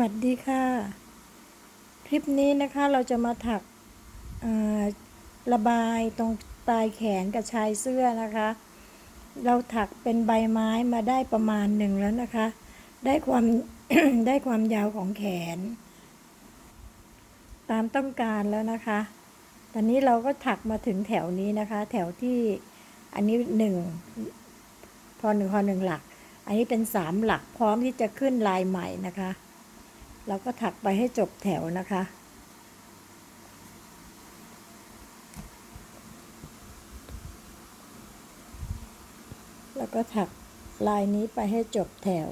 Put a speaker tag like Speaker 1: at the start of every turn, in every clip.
Speaker 1: วัสดีค่ะ คลิปนี้นะคะเราจะมาถักระบายตรงปลายแขนกับชายเสื้อนะคะ เราถักเป็นใบไม้มาได้ประมาณหนึ่งแล้วนะคะ ได้ความได้ความยาวของแขน ตามต้องการแล้วนะคะ ตอนนี้เราก็ถักมาถึงแถวนี้นะคะ แถวที่อันนี้หนึ่งพอหนึ่งพอหนึ่งหลัก อันนี้เป็นสามหลักพร้อมที่จะขึ้นลายใหม่นะคะ เราก็ถักไปให้จบแถวนะคะ แล้วก็ถักลายนี้ไปให้จบแถว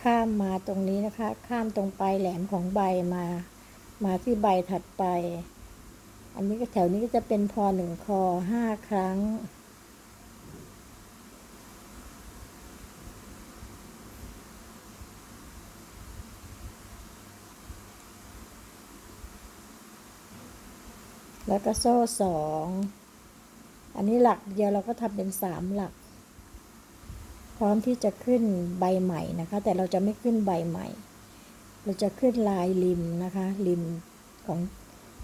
Speaker 1: ข้ามมาตรงนี้นะคะ ข้ามตรงปลายแหลมของใบมา มาที่ใบถัดไป อันนี้ก็แถวนี้ก็จะเป็นพอหนึ่งคอห้าครั้ง แล้วก็โซ่สอง อันนี้หลักเดียวเราก็ทำเป็นสามหลัก พร้อมที่จะขึ้นใบใหม่นะคะ แต่เราจะไม่ขึ้นใบใหม่ เราจะขึ้นลายริมนะคะ ริมของ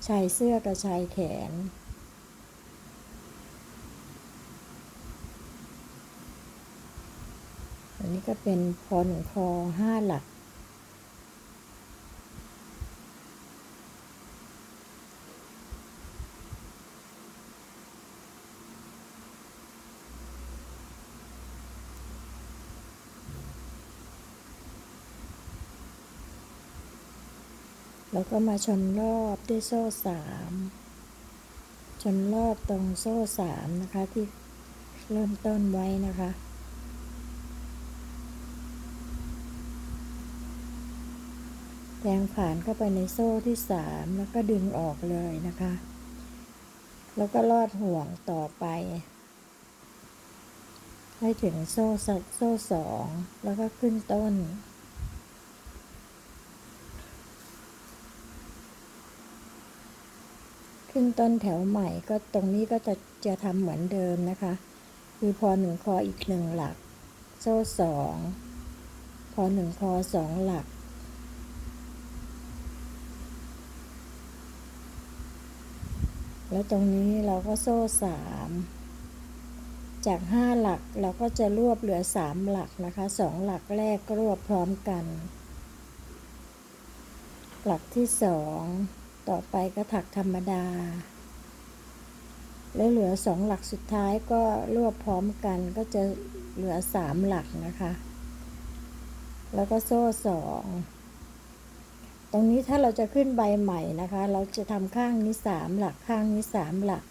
Speaker 1: ชายเสื้อกับชายแขน อันนี้ก็เป็นพอหนึ่งคอห้าหลัก แล้วก็มาชนรอบด้วยโซ่สามชนรอบตรงโซ่สามนะคะที่เริ่มต้นไว้นะคะ แทงผ่านเข้าไปในโซ่ที่สามแล้วก็ดึงออกเลยนะคะ แล้วก็ลอดห่วงต่อไป ให้ถึงโซ่สัโซ่สองแล้วก็ขึ้นต้น ขึ้นต้นแถวใหม่ก็ตรงนี้ก็จะจะทำเหมือนเดิมนะคะ คือพอหนึ่งคออีกหนึ่งหลัก โซ่สองพอหนึ่งคอสองหลัก แล้วตรงนี้เราก็โซ่สามจากห้าหลักเราก็จะรวบเหลือสามหลักนะคะสองหลักแรกก็รวบพร้อมกัน หลักที่สอง ต่อไปก็ถักธรรมดา แล้วเหลือสองหลักสุดท้ายก็รวบพร้อมกันก็จะเหลือสามหลักนะคะ แล้วก็โซ่สองตรงนี้ถ้าเราจะขึ้นใบใหม่นะคะ เราจะทำข้างนี้สามหลักข้างนี้สามหลัก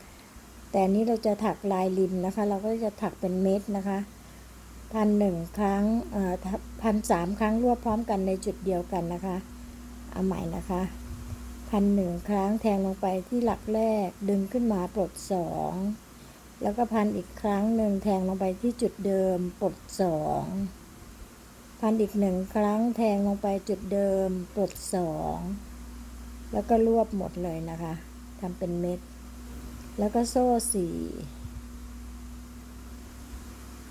Speaker 1: แต่นนี้เราจะถักลายริมนะคะ เราก็จะถักเป็นเม็ดนะคะพันหนึ่งครั้งพันสามครั้งรวบพร้อมกันในจุดเดียวกันนะคะ เอาใหม่นะคะ พันหนึ่งครั้งแทงลงไปที่หลักแรกดึงขึ้นมาปลดสองแล้วก็พันอีกครั้งหนึ่งแทงลงไปที่จุดเดิมปลดสองพันอีกหนึ่งครั้งแทงลงไปจุดเดิมปลดสองแล้วก็รวบหมดเลยนะคะทำเป็นเม็ด แล้วก็โซ่สี่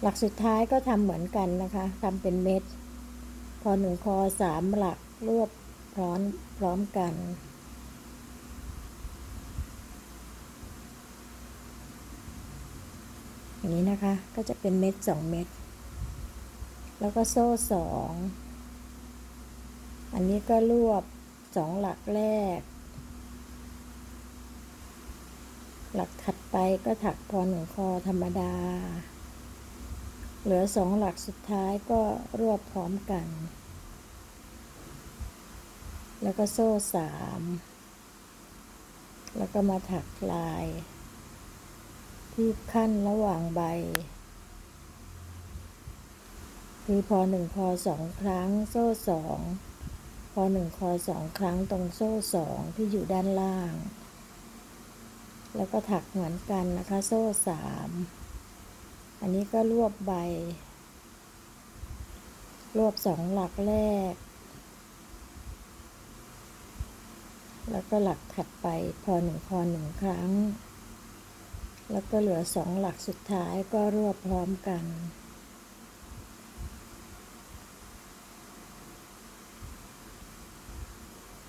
Speaker 1: หลักสุดท้ายก็ทำเหมือนกันนะคะทำเป็นเม็ด พอหนึ่งคอสามหลักรวบพร้อมพร้อมกัน อย่างนี้นะคะ ก็จะเป็นเม็ดสองเม็ด แล้วก็โซ่สอง อันนี้ก็รวบสองหลักแรก หลักถัดไปก็ถักพอหนึ่งคอธรรมดา เหลือสองหลักสุดท้ายก็รวบพร้อมกัน แล้วก็โซ่สาม แล้วก็มาถักลาย ที่ขั้นระหว่างใบ คือพอหนึ่งคอสองครั้งโซ่สองพอหนึ่งคอสองครั้งตรงโซ่สองที่อยู่ด้านล่าง แล้วก็ถักเหมือนกันนะคะ โซ่สามอันนี้ก็รวบใบ รวบสองหลักแรก แล้วก็หลักถัดไปพอหนึ่งคอหนึ่งครั้ง แล้วก็เหลือสองหลักสุดท้ายก็รวบพร้อมกัน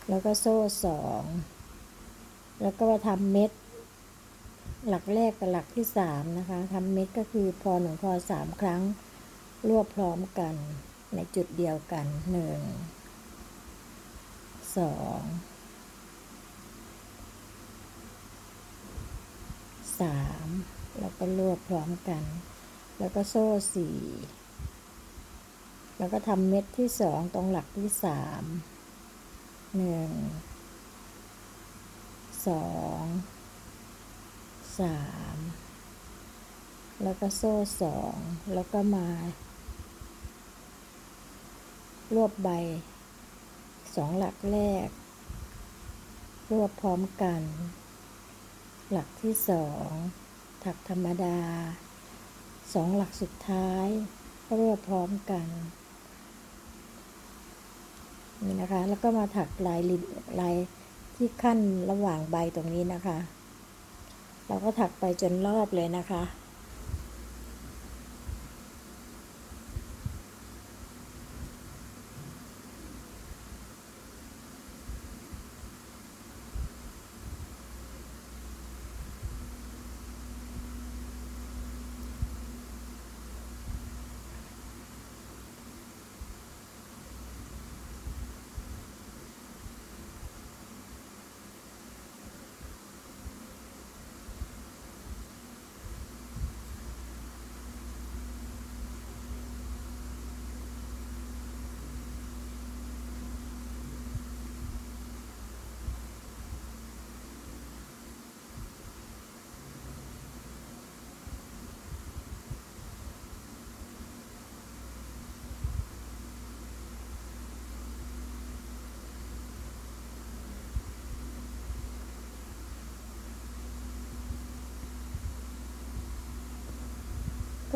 Speaker 1: แล้วก็โซ่สองแล้วก็ทำเม็ด หลักแรกกับหลักที่สามนะคะทำเม็ดก็คือพอหนึ่งพอสามครั้ง รวบพร้อมกันในจุดเดียวกันหนึ่งสอง สามแล้วก็รวบพร้อมกัน แล้วก็โซ่สี่แล้วก็ทำเม็ดที่สองตรงหลักที่สามหนึ่งสองสามแล้วก็โซ่สองแล้วก็มารวบใบสองหลักแรก รวบพร้อมกัน หลักที่สองถักธรรมดาสองหลักสุดท้ายรวบพร้อมกันนี่นะคะ แล้วก็มาถักลายลิลายที่ขั้นระหว่างใบตรงนี้นะคะ เราก็ถักไปจนรอบเลยนะคะ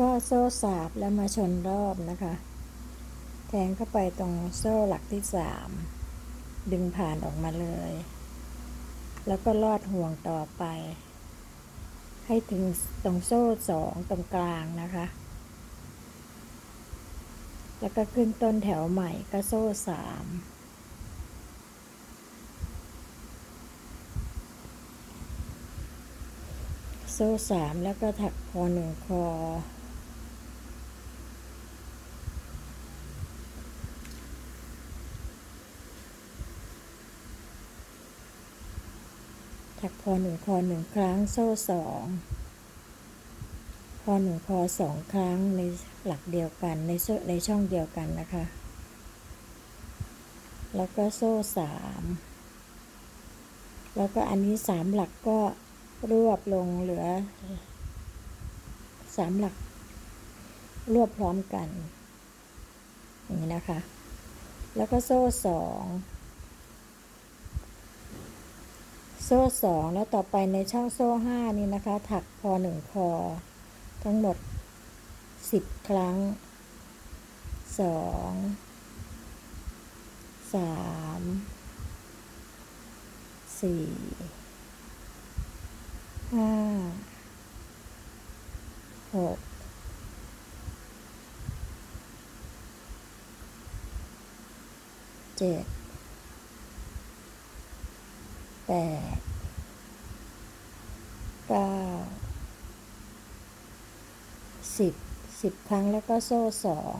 Speaker 1: ก็โซ่สาบแล้วมาชนรอบนะคะ แทงเข้าไปตรงโซ่หลักที่สามดึงผ่านออกมาเลย แล้วก็ลอดห่วงต่อไป ให้ถึงตรงโซ่สองตรงกลางนะคะ แล้วก็ขึ้นต้นแถวใหม่ก็โซ่สามโซ่สามแล้วก็ถักคอหนึ่งคอ ถักพอหนึ่งคอหนึ่งครั้งโซ่สองพอหนึ่งคอสองครั้งในหลักเดียวกันในโซ่ในช่องเดียวกันนะคะ แล้วก็โซ่สามแล้วก็อันนี้สามหลักก็รวบลงเหลือสามหลัก รวบพร้อมกัน อย่างนี้นะคะ แล้วก็โซ่สอง โซ่สองแล้วต่อไปในช่องโซ่ห้านี่นะคะ ถักพอหนึ่งคอทั้งหมดสิบครั้งสองสามสี่ห้าหกเจ็ด แปดเก้าสิบสิบครั้งแล้วก็โซ่สอง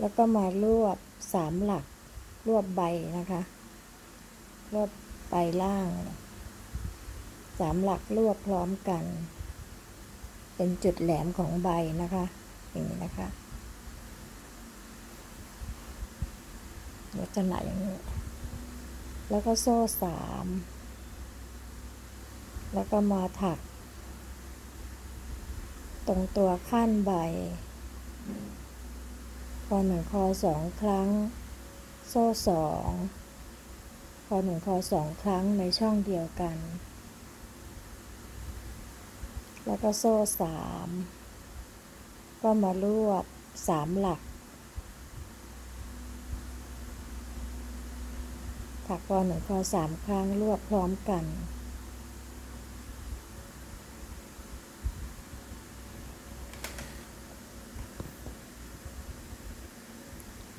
Speaker 1: แล้วก็มารวบสามหลัก รวบใบนะคะ รวบใบล่างสามหลักรวบพร้อมกัน เป็นจุดแหลมของใบนะคะ อย่างนี้นะคะลักษณะอย่างนี้ แล้วก็โซ่สาม แล้วก็มาถัก ตรงตัวขั้นใบ คอหนึ่งคอสองครั้ง โซ่สองคอหนึ่งคอสองครั้งในช่องเดียวกัน แล้วก็โซ่สาม ก็มารวบสามหลัก ถักคอหนึ่งคอสามครั้งรวบพร้อมกัน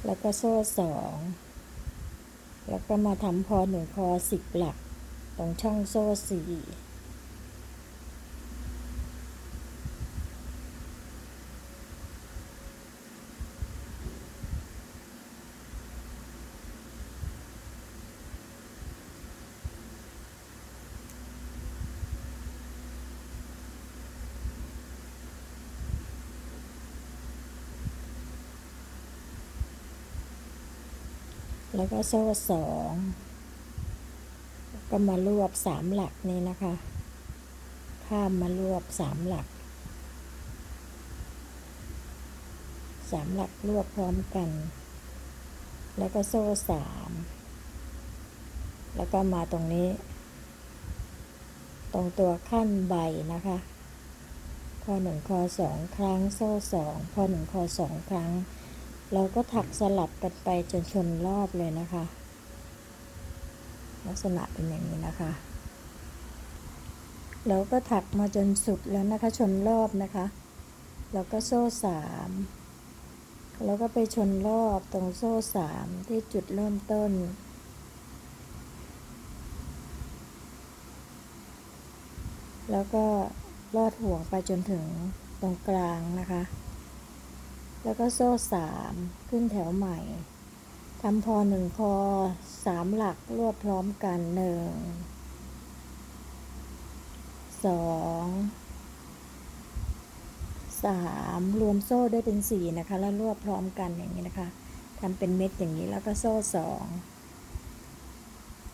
Speaker 1: แล้วก็โซ่สองแล้วก็มาทำพอหนึ่งคอสิบหลัก ตรงช่องโซ่สี่ แล้วก็โซ่สองก็มารวบสามหลักนี้นะคะ ข้ามมารวบสามหลักสามหลักรวบพร้อมกัน แล้วก็โซ่สามแล้วก็มาตรงนี้ ตรงตัวขั้นใบนะคะข้อหนึ่งข้อสองครั้ง โซ่สองข้อหนึ่งข้อสองครั้ง เราก็ถักสลับกันไปจนชนรอบเลยนะคะ ลักษณะเป็นอย่างนี้นะคะ เราก็ถักมาจนสุดแล้วนะคะ ชนรอบนะคะ แล้วก็โซ่สามแล้วก็ไปชนรอบตรงโซ่สามที่จุดเริ่มต้น แล้วก็ลอดห่วงไปจนถึงตรงกลางนะคะ แล้วก็โซ่สามขึ้นแถวใหม่ทำพอหนึ่งคอสามหลักรวบพร้อมกันหนึ่งสองสามรวมโซ่ได้เป็นสี่นะคะ แล้วรวบพร้อมกันอย่างนี้นะคะทำเป็นเม็ดอย่างนี้แล้วก็โซ่สอง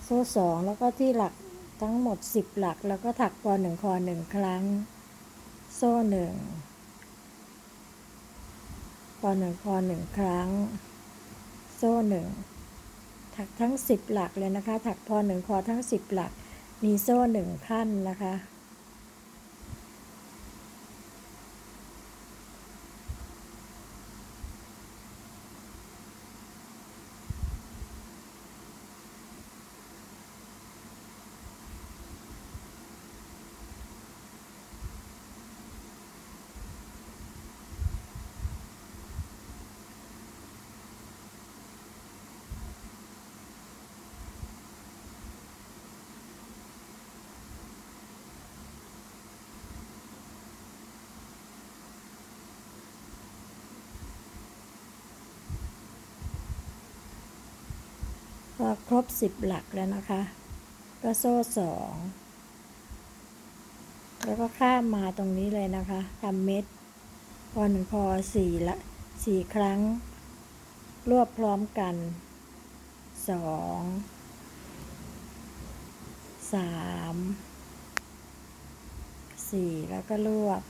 Speaker 1: โซ่สองแล้วก็ที่หลักทั้งหมดสิบหลัก แล้วก็ถักพอหนึ่งคอหนึ่งครั้ง โซ่หนึ่ง พอหนึ่งคอหนึ่งครั้ง โซ่หนึ่งถักทั้งสิบหลักเลยนะคะ ถักพอหนึ่งคอทั้งสิบหลัก มีโซ่หนึ่งขั้นนะคะ พอครบสิบหลักแล้วนะคะก็โซ่สองแล้วก็ข้ามมาตรงนี้เลยนะคะทำเม็ดพอหนึ่งพอสี่ละสี่ครั้ง รวบพร้อมกันสองสามสี่แล้วก็รวบ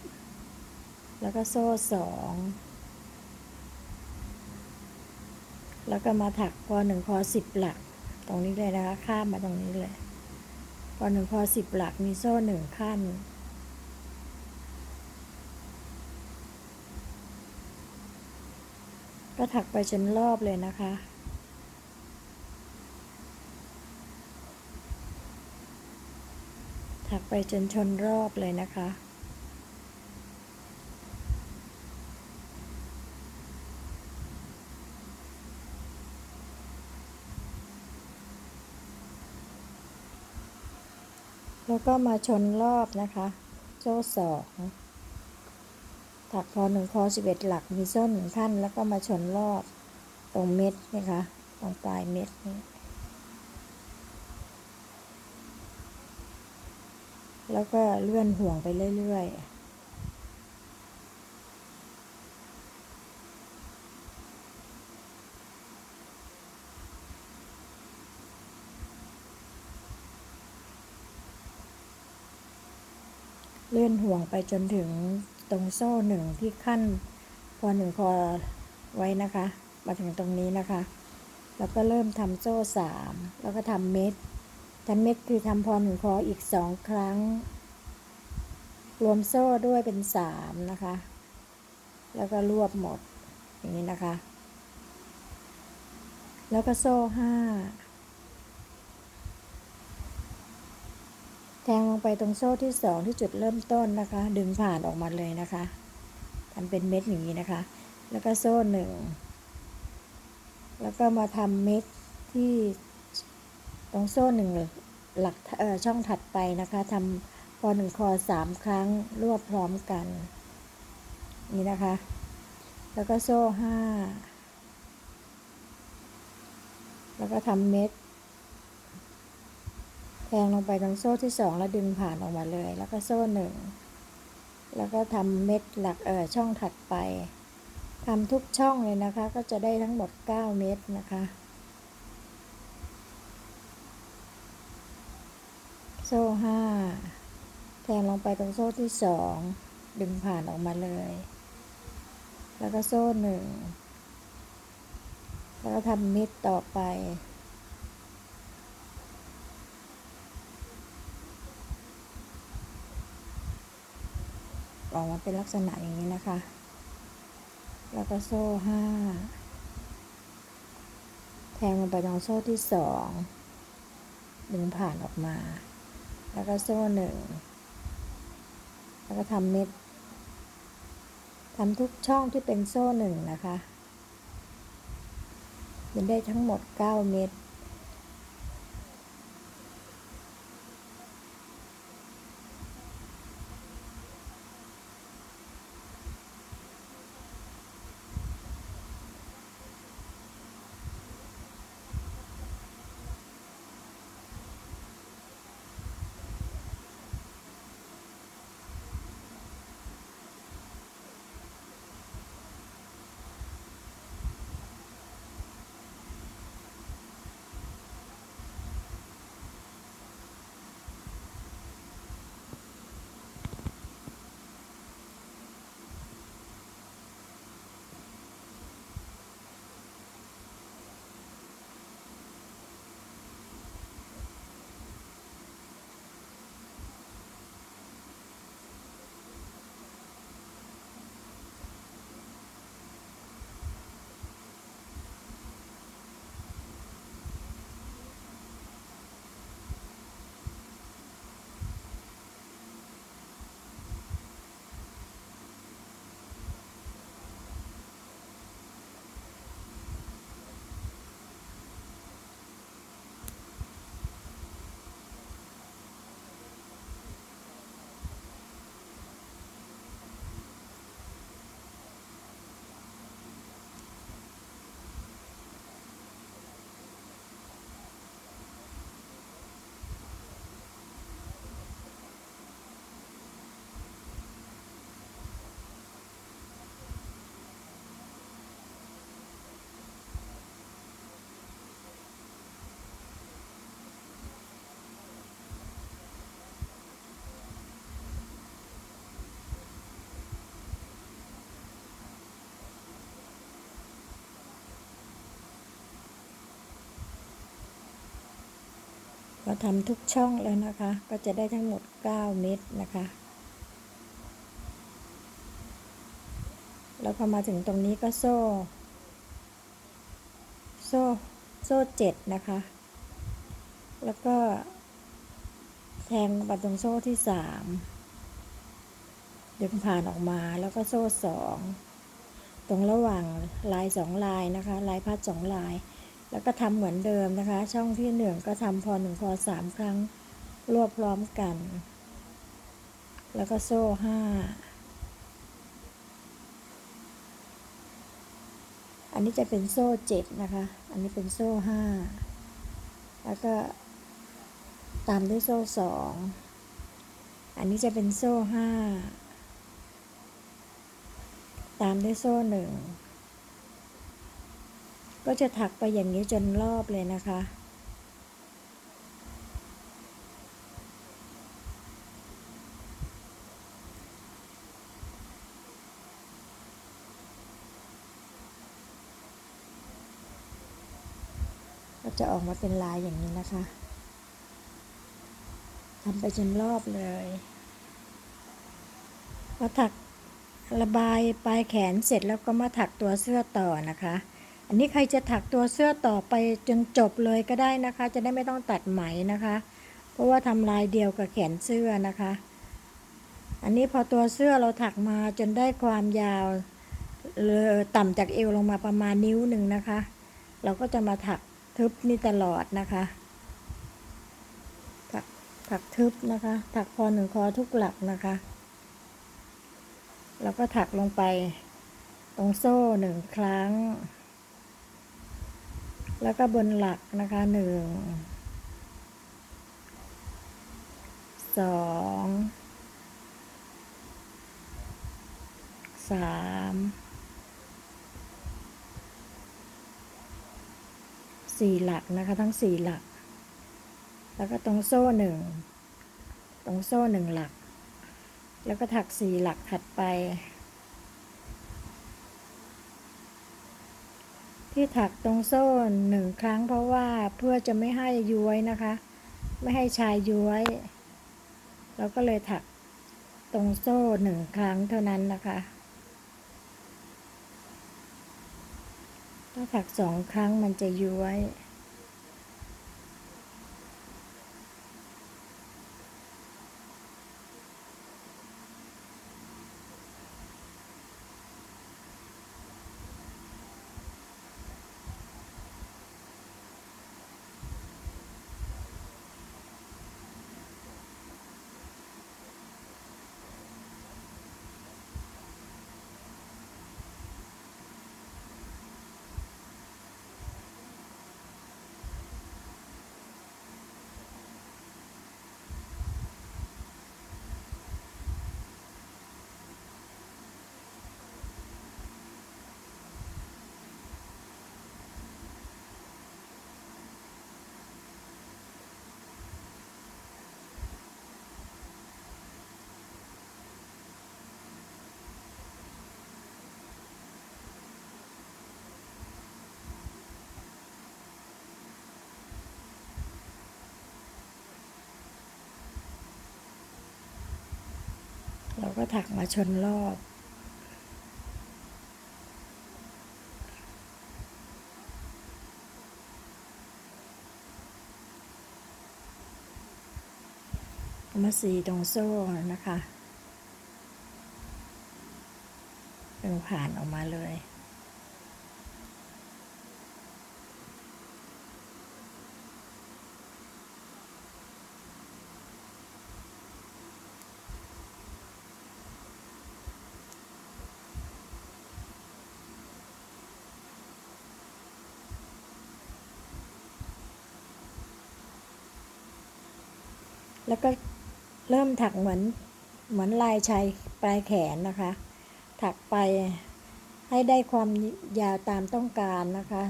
Speaker 1: แล้วก็โซ่สอง แล้วก็มาถักพอหนึ่งพอสิบหลัก ตรงนี้เลยนะคะข้ามมาตรงนี้เลยพอหนึ่งพอสิบหลักมีโซ่หนึ่งขั้น ก็ถักไปจนรอบเลยนะคะถักไปจนชนรอบเลยนะคะ แล้วก็มาชนรอบนะคะ โซ่สองถักคอหนึ่งคอสิบเอ็ดหลักมีโซ่หนึ่งขั้น แล้วก็มาชนรอบตรงเม็ดนะคะตรงปลายเม็ดนี้แล้วก็เลื่อนห่วงไปเรื่อยๆ ลื่อนห่วงไปจนถึงตรงโซ่หนึ่งที่ขั้นพอหนึ่งคอไว้นะคะ มาถึงตรงนี้นะคะ แล้วก็เริ่มทำโซ่สามแล้วก็ทำเม็ดทำเม็ดคือทำพอหนึ่งคออีกสองครั้ง รวมโซ่ด้วยเป็นสามนะคะ แล้วก็รวบหมดอย่างนี้นะคะ แล้วก็โซ่ห้าแท งลงไปตรงโซ่ที่สองที่จุดเริ่มต้นนะคะ ดึงผ่านออกมาเลยนะคะทำเป็นเม็ดอย่างนี้นะคะ แล้วก็โซ่หนึ่งแล้วก็มาทำเม็ดที่ตรงโซ่หนึ่งหลักช่องถัดไปนะคะทำพอหนึ่งคอสามครั้งรวบพร้อมกัน นี่นะคะ แล้วก็โซ่ห้าแล้วก็ทำเม็ด แทงลงไปตรงโซ่ที่สองแล้วดึงผ่านออกมาเลย แล้วก็โซ่หนึ่งแล้วก็ทำเม็ดหลักเออช่องถัดไปทำทุกช่องเลยนะคะ ก็จะได้ทั้งหมด 9 เม็ดนะคะ โซ่ห้าแทงลงไปตรงโซ่ที่สองดึงผ่านออกมาเลย แล้วก็โซ่หนึ่งแล้วก็ทำเม็ดต่อไป ออกมาเป็นลักษณะอย่างนี้นะคะ แล้วก็โซ่ห้าแทงลงไปตรงโซ่ที่สองดึงผ่านออกมา แล้วก็โซ่หนึ่งแล้วก็ทำเม็ดทำทุกช่องที่เป็นโซ่หนึ่งนะคะมันได้ทั้งหมด 9 เม็ด เราทำทุกช่องแล้วนะคะ ก็จะได้ทั้งหมด 9 เม็ดนะคะ แล้วพอมาถึงตรงนี้ก็โซ่ โซ่ โซ่เจ็ดนะคะ แล้วก็ แทงไปตรงโซ่ที่สามดึงผ่านออกมาแล้วก็โซ่สอง ตรงระหว่างลายสองลายนะคะ ลายพัดสองลาย แล้วก็ทำเหมือนเดิมนะคะ ช่องที่หนึ่งก็ทำพอหนึ่งพอสามครั้งรวบพร้อมกัน แล้วก็โซ่ห้าอันนี้จะเป็นโซ่เจ็ดนะคะ อันนี้เป็นโซ่ห้าแล้วก็ตามด้วยโซ่สองอันนี้จะเป็นโซ่ห้าตามด้วยโซ่หนึ่ง ก็จะถักไปอย่างนี้จนรอบเลยนะคะ ก็จะออกมาเป็นลายอย่างนี้นะคะทำไปจนรอบเลยพอถักระบายปลายแขนเสร็จแล้วก็มาถักตัวเสื้อต่อนะคะ อันนี้ใครจะถักตัวเสื้อต่อไปจนจบเลยก็ได้นะคะ จะได้ไม่ต้องตัดไหมนะคะ เพราะว่าทำลายเดียวกับแขนเสื้อนะคะ อันนี้พอตัวเสื้อเราถักมาจนได้ความยาวเลยต่ำจากเอวลงมาประมาณนิ้วหนึ่งนะคะ เราก็จะมาถักทึบนี่ตลอดนะคะถักถักทึบนะคะ ถักพอหนึ่งคอทุกหลักนะคะแล้วก็ถักลงไปตรงโซ่หนึ่งครั้ง แล้วก็บนหลักนะคะหนึ่งสองสามสี่หลักนะคะทั้งสี่หลัก แล้วก็ตรงโซ่หนึ่งตรงโซ่หนึ่งหลัก แล้วก็ถักสี่หลักถัดไป ที่ถักตรงโซ่หนึ่งครั้งเพราะว่าเพื่อจะไม่ให้ย้วยนะคะ ไม่ให้ชายย้วย เราก็เลยถักตรงโซ่หนึ่งครั้งเท่านั้นนะคะถ้าถักสองครั้งมันจะย้วย เราก็ถักมาชนรอบ มาสีตรงโซ่นะคะ เป็นผ่านออกมาเลย แล้วก็เริ่มถักเหมือนเหมือนลายชายปลายแขนนะคะ ถักไปให้ได้ความยาวตามต้องการนะคะ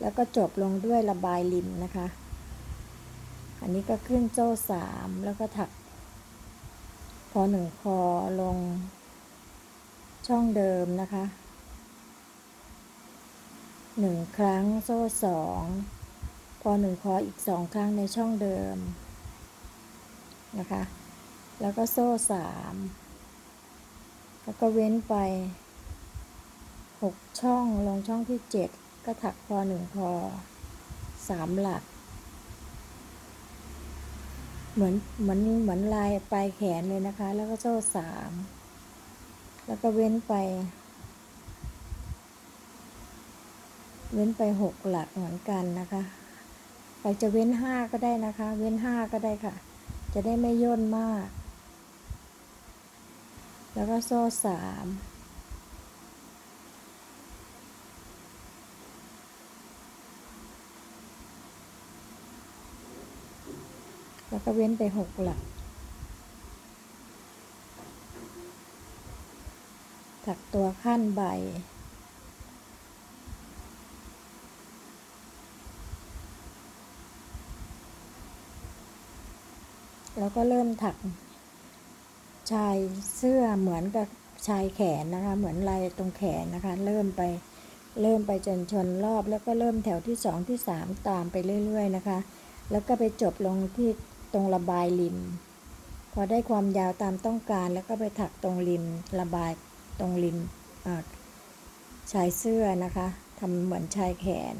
Speaker 1: แล้วก็จบลงด้วยระบายริมนะคะ อันนี้ก็ขึ้นโซ่สามแล้วก็ถัก พอหนึ่งคอลงช่องเดิมนะคะหนึ่งครั้งโซ่สองพอหนึ่งคออีกสองครั้งในช่องเดิม นะคะ แล้วก็โซ่สามแล้วก็เว้นไปหกช่องลงช่องที่เจ็ดก็ถักพอหนึ่งพอสามหลัก เหมือนเหมือนเหมือนลายปลายแขนเลยนะคะ แล้วก็โซ่สามแล้วก็เว้นไป เว้นไปหกหลักเหมือนกันนะคะใครจะเว้นห้าก็ได้นะคะ เว้นห้าก็ได้ค่ะ จะได้ไม่ย่นมาก แล้วก็โซ่สามแล้วก็เว้นไปหกหลัก ถักตัวขั้นใบ แล้วก็เริ่มถักชายเสื้อเหมือนกับชายแขนนะคะ เหมือนลายตรงแขนนะคะ เริ่มไปเริ่มไปจนชนรอบ แล้วก็เริ่มแถวที่สองที่สามตามไปเรื่อย ๆ นะคะ แล้วก็ไปจบลงที่ตรงระบายริม พอได้ความยาวตามต้องการ แล้วก็ไปถักตรงริมระบายตรงริมชายเสื้อนะคะทำเหมือนชายแขน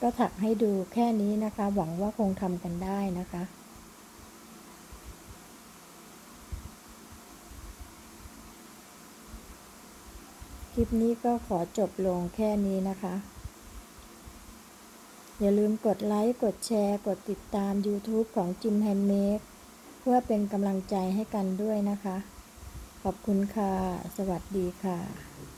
Speaker 1: ก็ถักให้ดูแค่นี้นะคะ หวังว่าคงทำกันได้นะคะคลิปนี้ก็ขอจบลงแค่นี้นะคะ อย่าลืมกดไลค์ กดแชร์ กดติดตาม YouTube ของจิมแฮน d เม e เพื่อเป็นกำลังใจให้กันด้วยนะคะ ขอบคุณค่ะ สวัสดีค่ะ